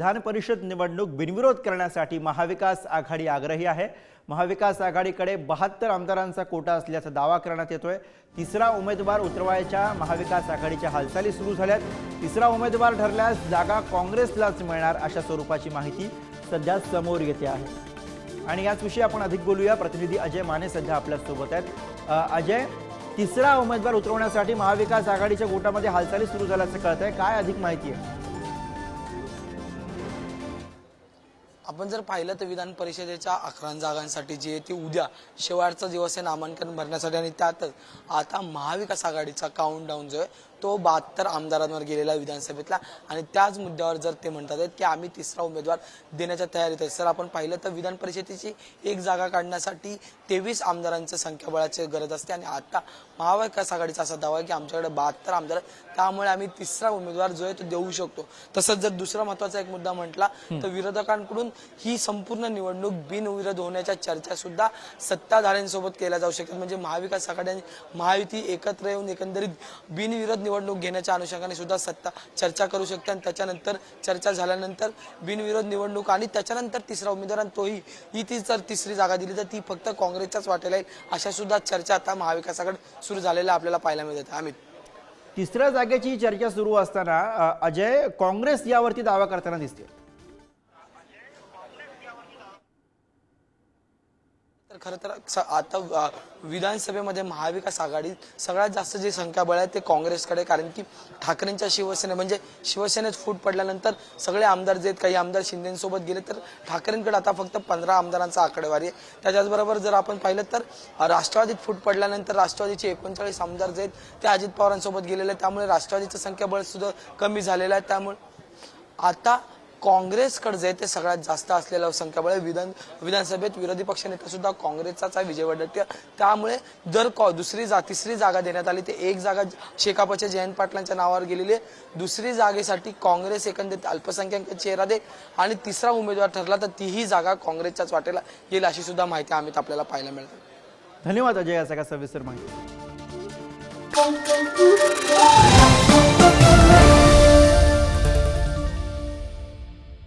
विधान परिषद निवडणूक बिनविरोध करण्यासाठी महाविकास आघाडी आग्रही आहे. महाविकास आघाडीकडे बहात्तर आमदारांचा कोटा असल्याचा दावा करण्यात येतोय. तिसरा उमेदवार उतरवायच्या महाविकास आघाडीच्या हालचाली सुरू झाल्यात. तिसरा उमेदवार ठरल्यास जागा काँग्रेसलाच मिळणार अशा स्वरूपाची माहिती सध्या समोर येते आहे. आणि याचविषयी आपण अधिक बोलूया. प्रतिनिधी अजय माने सध्या आपल्यासोबत आहेत. अजय तिसरा उमेदवार उतरवण्यासाठी महाविकास आघाडीच्या गोटामध्ये हालचाली सुरू झाल्याचं कळत आहे काय अधिक माहिती आहे? आपण जर पाहिलं तर विधान परिषदेच्या अकरा जागांसाठी जी आहे ती उद्या शेवटचा दिवस आहे नामांकन भरण्यासाठी आणि त्यातच आता महाविकास आघाडीचा काउंट डाऊन जो आहे तो बहात्तर आमदारांवर गेलेला विधानसभेतला. आणि त्याच मुद्द्यावर जर ते म्हणतात की आम्ही तिसरा उमेदवार देण्याच्या तयारीत आहे सर आपण पाहिलं तर विधान परिषदेची एक जागा काढण्यासाठी तेवीस आमदारांचं संख्याबळाची गरज असते. आणि आता महाविकास आघाडीचा असा दावा आहे की आमच्याकडे बहात्तर आमदार त्यामुळे आम्ही तिसरा उमेदवार जो आहे तो देऊ शकतो. तसंच जर दुसरा महत्त्वाचा एक मुद्दा म्हटला तर विरोधकांकडून ही संपूर्ण निवडणूक बिनविरोध होण्याच्या चर्चा सुद्धा सत्ताधाऱ्यांसोबत केल्या जाऊ शकतात. म्हणजे महाविकास आघाडी महायुती एकत्र येऊन एकंदरीत बिनविरोध निवडणूक घेण्याच्या अनुषंगाने सुद्धा सत्ता चर्चा करू शकते आणि त्याच्यानंतर चर्चा झाल्यानंतर बिनविरोध निवडणूक आणि त्याच्यानंतर तिसरा उमेदवार आणि तोही ही ती जर तिसरी जागा दिली तर ती फक्त काँग्रेसच्याच वाटेला येईल. अशा सुद्धा चर्चा आता महाविकासाकडे सुरू झालेल्या आपल्याला पाहायला मिळत आहे अमित. तिसऱ्या जागेची चर्चा सुरू असताना अजय काँग्रेस यावरती दावा करताना दिसते तर खरं तर स- आता विधानसभेमध्ये महाविकास आघाडी सगळ्यात जास्त जे संख्याबळ आहे ते काँग्रेसकडे कारण की ठाकरेंच्या शिवसेने म्हणजे शिवसेनेत फूट पडल्यानंतर सगळे आमदार जे आहेत काही आमदार शिंदेसोबत गेले तर ठाकरेंकडे आता फक्त पंधरा आमदारांचा आकडेवारी आहे. त्याच्याचबरोबर जर आपण पाहिलं तर राष्ट्रवादीत फूट पडल्यानंतर राष्ट्रवादीचे एकोणचाळीस आमदार जे आहेत ते अजित पवारांसोबत गेलेले त्यामुळे राष्ट्रवादीचं संख्याबळ सुद्धा कमी झालेलं आहे. त्यामुळे आता काँग्रेसकडे जे ते सगळ्यात जास्त असलेलं संख्याबळ. विधान विधानसभेत विरोधी पक्षनेता सुद्धा काँग्रेसचाच आहे विजय वडेट्टीवार त्यामुळे जर कॉ- दुसरी जा तिसरी जागा देण्यात आली तर एक जागा शेकापच्या जयंत पाटलांच्या नावावर गेलेली आहे. दुसरी जागेसाठी काँग्रेस एकंदरीत अल्पसंख्याक चेहरा दे आणि तिसरा उमेदवार ठरला तर तीही जागा काँग्रेसच्याच वाटेला येईल अशी सुद्धा माहिती आम्ही आपल्याला पाहायला मिळते. धन्यवाद अजय या सगळ्या सविस्तर माहिती.